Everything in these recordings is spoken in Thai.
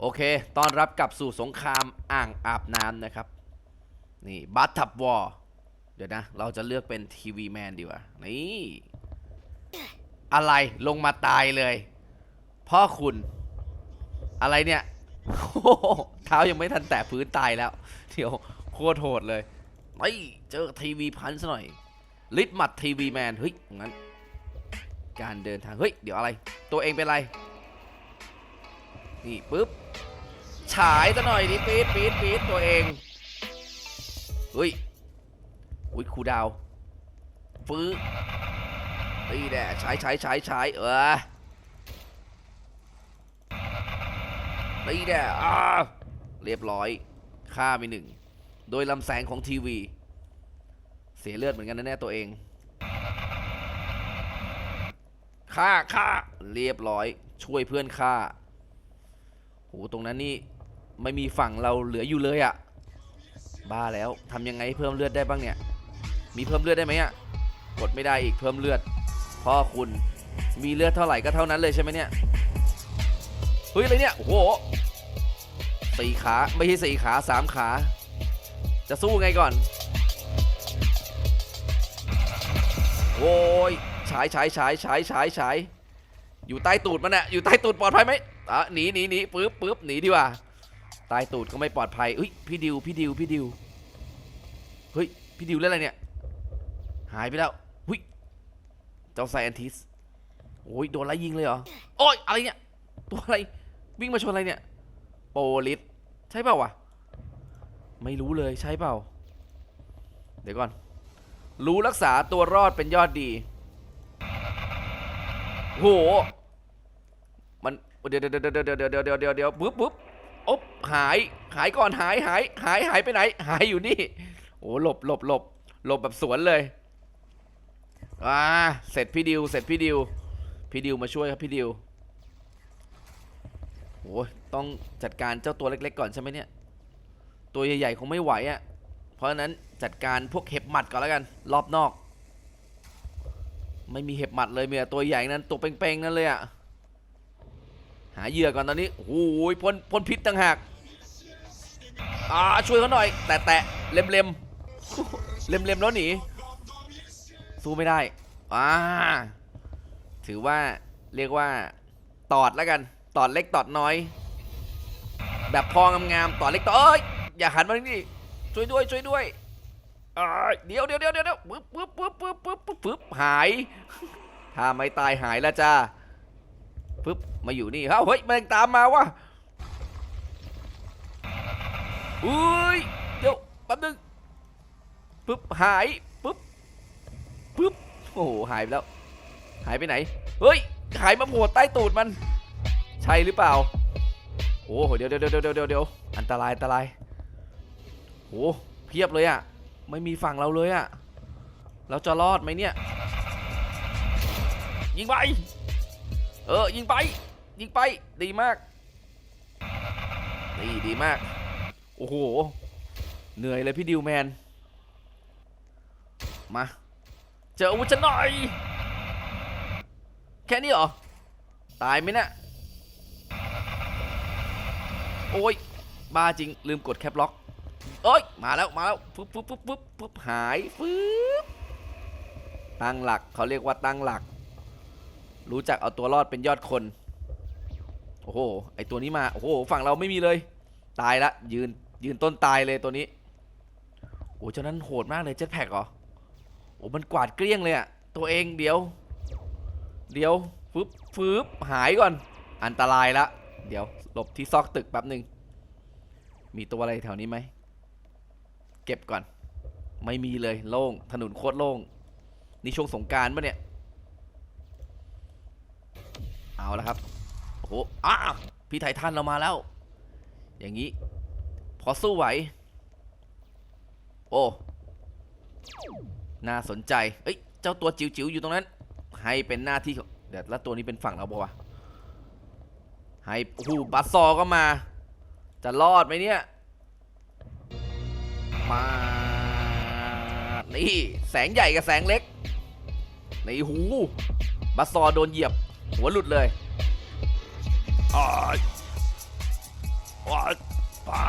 โอเค ตอนรับกลับสู่สงครามอ่างอาบน้ำนะครับ นี่บัตทับวอร์เดี๋ยวนะ เราจะเลือกเป็นทีวีแมนดีกว่า นี่ อะไรลงมาตายเลย พ่อคุณ อะไรเนี่ยโอ้โหเท้ายังไม่ทันแตะพื้นตายแล้ว เดี๋ยวโคตรโหดเลยไอ้ยเจอทีวีพันซะหน่อย ลิดหมัดทีวีแมน เฮ้ยงั้น การเดินทาง เฮ้ย เดี๋ยวอะไร ตัวเองเป็นอะไร นี่ปุ๊บฉายซะหน่อยดิปี๊ดปี๊ดปี๊ดตัวเองเฮ้ยอุ้ยครูดาวฟื้นนี่แหละใช้ใช้ใช้ใช้เออนี่แหละอ่าเรียบร้อยฆ่าไปหนึ่งโดยลำแสงของทีวี เสียเลือดเหมือนกันนะแน่ตัวเองฆ่าฆ่าเรียบร้อยช่วยเพื่อนฆ่า หตรงนั้นนี่ไม่มีฝั่งเราเหลืออยู่เลยอะบ้าแล้วทำยังไงเพิ่มเลือดได้บ้างเนี่ย มีเพิ่มเลือดได้ไหมอะกดไม่ได้อีกเพิ่มเลือดพ่อคุณมีเลือดเท่าไหร่ก็เท่านั้นเลยใช่ไหมเนี่ยเฮ้ยอะไรเนี่ยโอ้โหสี่ขาไม่ใช่สี่ขาสามขา จะสู้ไงก่อนโอ้ยฉายฉายฉายฉายฉายฉายอยู่ใต้ตูดมันอะอยู่ใต้ตูดปลอดภัยไหม อะหนีหนีหนีปึ๊บปึ๊บหนีดีกว่าใต้ตูดก็ไม่ปลอดภัยเฮ้ยพี่ดิวพี่ดิวพี่ดิวเฮ้ยพี่ดิวเล่นอะไรเนี่ย หายไปแล้วหุยเจ้าไซแอนทิสโอ้ยโดนไล่ยิงเลยเหรอโอ้ยอะไรเนี่ยตัวอะไรวิ่งมาชนอะไรเนี่ยโปลิสใช่เปล่าวะไม่รู้เลยใช่เปล่า เดี๋ยวก่อน รู้รักษาตัวรอดเป็นยอดดีโหมัน เดี๋ยวเดี๋ยวเดี๋ยวเดี๋ยวเดี๋ยวเดี๋ยวเดี๋ยวเดี๋ยวปุ๊บปุ๊บอ๊บหายหายก่อนหายหายหายหายไปไหน หายอยู่นี่โอ้หลบหลบหลบหลบแบบสวนเลยอ่าเสร็จพี่ดิวเสร็จพี่ดิวพี่ดิวมาช่วยครับพี่ดิวโอ้ยต้องจัดการเจ้าตัวเล็กๆก่อนใช่ไหมเนี่ย ตัวใหญ่ๆคงไม่ไหวอะ่ะเพราะฉะนั้นจัดการพวกเห็บหมัดก่อนแล้วกัน รอบนอก ไม่มีเห็บหมัดเลยเมีแต่ตัวใหญ่นั้นตัวเป้งๆนั่นเลยอะ่ะ หาเหยื่อก่อนตอนนี้โอ้โหพ่นพ่นพิษต่างหากอ่าช่วยเขาหน่อย แตะแตะเล็มเล็มเล็มเล็มแล้วหนีสู้ไม่ได้อ่าถือว่าเรียกว่าตอดแล้วกันตอดเล็กตอดน้อย แบบพองามๆตอดเล็กตอดเอ้ยอย่าหันมาทางนี้ช่วยด้วยช่วยด้วยเดี๋ยวเดี๋ยวเดี๋ยวเดี๋ยวปึ๊บปึ๊บปึ๊บปึ๊บปึ๊บปึ๊บปึ๊บหาย ถ้าไม่ตายหายแล้วจ้า ปึ๊บมาอยู่นี่เฮ้าเฮ้ยแมันยังตามมาวะอุ้ยเดี๋ยวแป๊บนึงปึ๊บหายปึ๊บปึ๊บโอ้โหหายไปแล้ว หายไปไหนเฮ้ยหายมาโผล่ใต้ตูดมัน ใช่หรือเปล่าโอ้โหเดี๋ยวเดี๋ยวเดี๋ยวเดี๋ยวเดี๋ยวเดี๋ยวอันตรายอันตรายโอ้เพียบเลยอะไม่มีฝั่งเราเลยอะเราจะรอดไหมเนี่ยยิงไป เออยิงไป ยิงไปดีมากดีดีมาก โอ้โห เหนื่อยเลยพี่ดิวแมน มา เจออาวุธฉันหน่อย แค่นี้เหรอ ตายไหมเนะี่ยโอ้ย บ้าจริง ลืมกดแคปล็อกโอ้ย มาแล้ว มาแล้วปึ๊บปึ๊บปึ๊บปึ๊บปึ๊บหายปึ๊บตั้งหลักเขาเรียกว่าตั้งหลัก รู้จักเอาตัวรอดเป็นยอดคน โอ้โห ไอตัวนี้มา โอ้โห ฝั่งเราไม่มีเลย ตายละ ยืน ยืนต้นตายเลยตัวนี้ โอ้เจ้านั้นโหดมากเลยเจ็ตแพ็กเหรอ โอ้มันกวาดเกลี้ยงเลยอะตัวเองเดี๋ยว เดี๋ยวฟึบฟึบหายก่อน อันตรายละ เดี๋ยวหลบที่ซอกตึกแป๊บหนึ่ง มีตัวอะไรแถวนี้ไหม เก็บก่อน ไม่มีเลย โล่ง ถนนโคตรโล่ง นี่ช่วงสงการปะเนี่ย เอาละครับโอ้โหอ้าพี่ไททันเรามาแล้ว อย่างนี้ พอสู้ไหว โอ้ น่าสนใจ เอ้ย เจ้าตัวจิ๋วๆอยู่ตรงนั้น ให้เป็นหน้าที่ของเดี๋ยวแล้วตัวนี้เป็นฝั่งเราปะวะ ให้โอ้โหบัสซอก็มา จะรอดไหมเนี่ยมานี่ แสงใหญ่กับแสงเล็ก ในหู บัสซอโดนเหยียบ หัวหลุดเลยอ้ายว้าป้า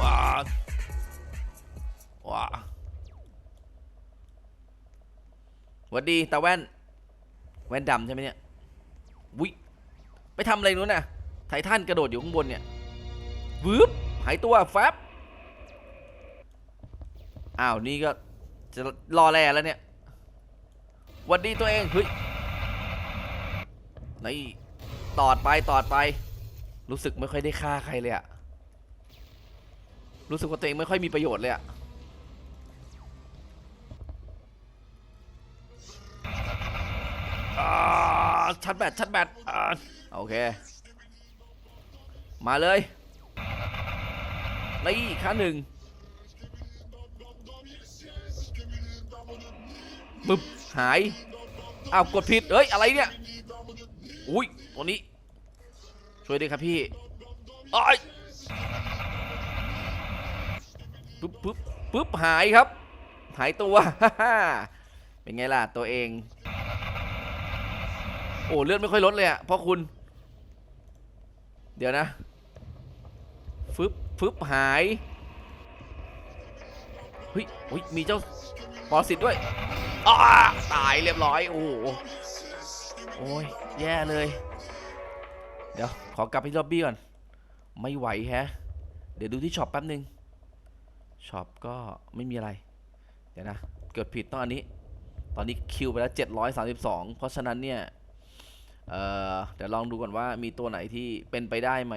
ว้าว้าวัดดีตาแว่น แว่นดำใช่ไหมเนี่ยวิไปทำอะไรนู้นน่ะ ไททันกระโดดอยู่ข้างบนเนี่ยวืบหายตัวแฟบอ้าว นี่ก็จะรอแลแล้วเนี่ย หวัสดีตัวเองเฮ้ยนี่ตอดไปตอดไป รู้สึกไม่ค่อยได้ฆ่าใครเลยอะรู้สึกว่าตัวเองไม่ค่อยมีประโยชน์เลยอะชัดแบตชัดแบตโอเค มาเลยนี่ค่าหนึ่งปึ๊บ หายอ้าวกดผิดเอ้ยอะไรเนี่ยอุ้ยตัวนี้ ช่วยด้วยครับพี่ไอ้ยปึ๊บปึ๊บปึ๊บหายครับ หายตัวเป็นไงล่ะตัวเอง โอ้เลือดไม่ค่อยลดเลยอะเพราะคุณ เดี๋ยวนะฟึบฟึบหายเฮ้ยเฮ้ยมีเจ้าปรสิตด้วย อ้าตายเรียบร้อยโอ้โหโอ้ยแย่เลย เดี๋ยว ขอกลับไปล็อบบี้ก่อน ไม่ไหวแฮะ เดี๋ยวดูที่ช็อปแป๊บนึงช็อปก็ไม่มีอะไร เดี๋ยวนะ เกิดผิดต้องอันนี้ ตอนนี้คิวไปแล้ว732 เพราะฉะนั้นเนี่ยเอ่อเดี๋ยวลองดูก่อนว่ามีตัวไหนที่เป็นไปได้ไหม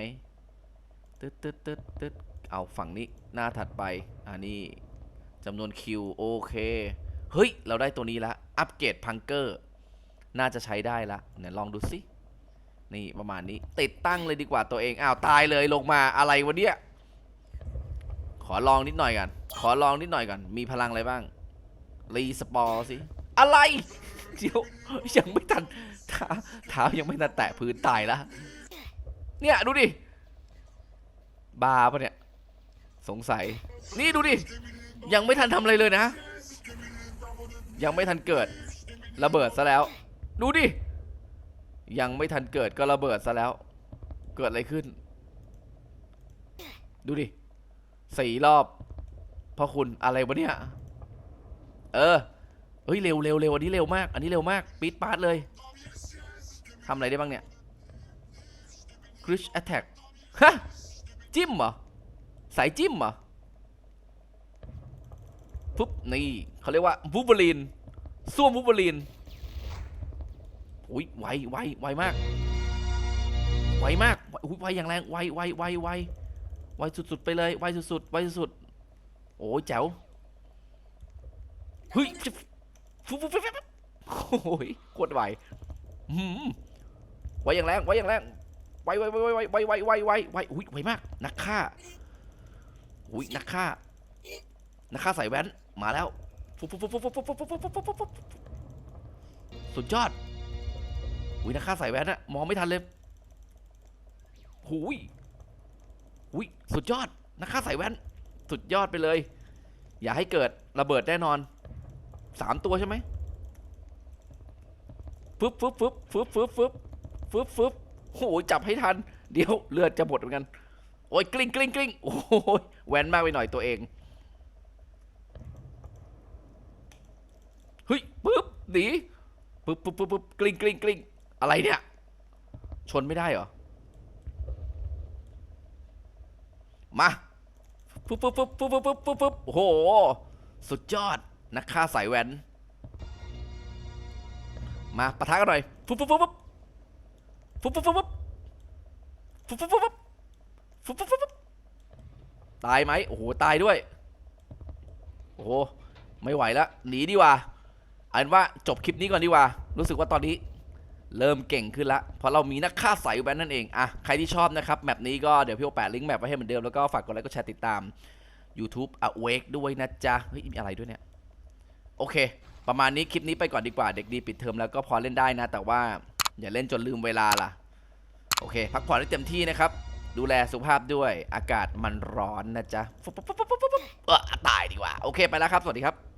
ตึ๊ดตึ๊ดตึ๊ดตึ๊ดเอาฝั่งนี้หน้าถัดไป อันนี้จำนวนคิวโอเค เฮ้ย เราได้ตัวนี้ละ อัปเกรดพังเกอร์ น่าจะใช้ได้ละเนี่ยลองดูสิ นี่ประมาณนี้ ติดตั้งเลยดีกว่าตัวเอง อ้าว ตายเลยลงมาอะไรวะเนี่ย ขอลองนิดหน่อยกัน ขอลองนิดหน่อยกัน มีพลังอะไรบ้าง รีสปอร์สิ อะไร เดี๋ยว ยังไม่ทันเท้าเท้ายังไม่ทันแตะพื้นตายล้วเนี่ย ดูดิ บาปะเนี่ย สงสัย นี่ดูดิ ยังไม่ทันทำอะไรเลยนะ ยังไม่ทันเกิดระเบิดซะแล้ว ดูดิ ยังไม่ทันเกิดก็ระเบิดซะแล้ว เกิดอะไรขึ้น ดูดิสี่รอบพ่อคุณอะไรวะเนี่ย เออเฮ้ยเร็วเร็วเร็วอันนี้เร็วมาก อันนี้เร็วมากปีดปาร์ตเลยทำอะไรได้บ้างเนี่ย c r i s h attack ฮะจิ้มเหรอ สายจิ้มเหรอ ปุ๊บนี่เขาเรียกว่าวูบลีนส้วมวูบลีนอุ้ยไวไวไวมาก ไวมากอุ้ยไวอย่างแรงไวไวไวไวไวสุดๆไปเลยไวสุดๆไวสุดๆโอ้ยแจ๋วเฮ้ยฟุ๊บฟุ๊บฟุบฟุบโอ้ยโคตรไวหืมไวอย่างแรงไวอย่างแรงไวไวไวไวไวไวไวไวไวอุ้ยไวมากนักฆ่าอุ้ยนักฆ่านักฆ่าใส่แว่น มาแล้วฟุบฟุบฟุบฟุบฟุบฟุบฟุบฟุบฟุบสุดยอดอุ้ยนักฆ่าใส่แว่นอะมองไม่ทันเลยหุยอุ้ยสุดยอดนักฆ่าใส่แว่น สุดยอดไปเลย อย่าให้เกิดระเบิดแน่นอนสามตัวใช่ไหมฟึบฟึบฟึบฟึบฟึบฟึบฟึบฟึบโอ้ยจับให้ทัน เดี๋ยวเลือดจะหมดเหมือนกัน โอ้ยกลิ้งกลิ้งกลิ้งโอ้ยแหวนมากไปหน่อยตัวเอง เฮ้ยปึ๊บหนีปึ๊บปึ๊บปึ๊บปึ๊บกลิ้งกลิ้งกลิ้งอะไรเนี่ย ชนไม่ได้เหรอ มาปึ๊บปึ๊บปึ๊บปึ๊บปึ๊บปึ๊บปึ๊บโอ้โห สุดยอดนักฆ่าสายแวนมาปะทะกันหน่อยฟุบฟุบฟุบฟุบฟุบฟุบฟุบฟุบฟุบฟุบฟุบฟุบฟุบฟุบฟุบตายไหมโอ้โหตายด้วย โอ้โหไม่ไหวแล้วหนีดีกว่า เอาเป็นว่าจบคลิปนี้ก่อนดีกว่า รู้สึกว่าตอนนี้เริ่มเก่งขึ้นละเพราะเรามีนักฆ่าสายแว้นนั่นเองอะใครที่ชอบนะครับแมปนี้ก็เดี๋ยวพี่โอแปะลิงก์แมปไว้ให้เหมือนเดิมแล้วก็ฝากกดไลค์กดแชร์ติดตาม YouTube Awake ด้วยนะจ๊ะเฮ้ยมีอะไรด้วยเนี่ยโอเค ประมาณนี้คลิปนี้ไปก่อนดีกว่าเด็กดีปิดเทอมแล้วก็พอเล่นได้นะ แต่ว่าอย่าเล่นจนลืมเวลาล่ะโอเค พักผ่อนให้เต็มที่นะครับ ดูแลสุขภาพด้วยอากาศมันร้อนนะจ๊ะตายดีกว่า โอเคไปแล้วครับ สวัสดีครับ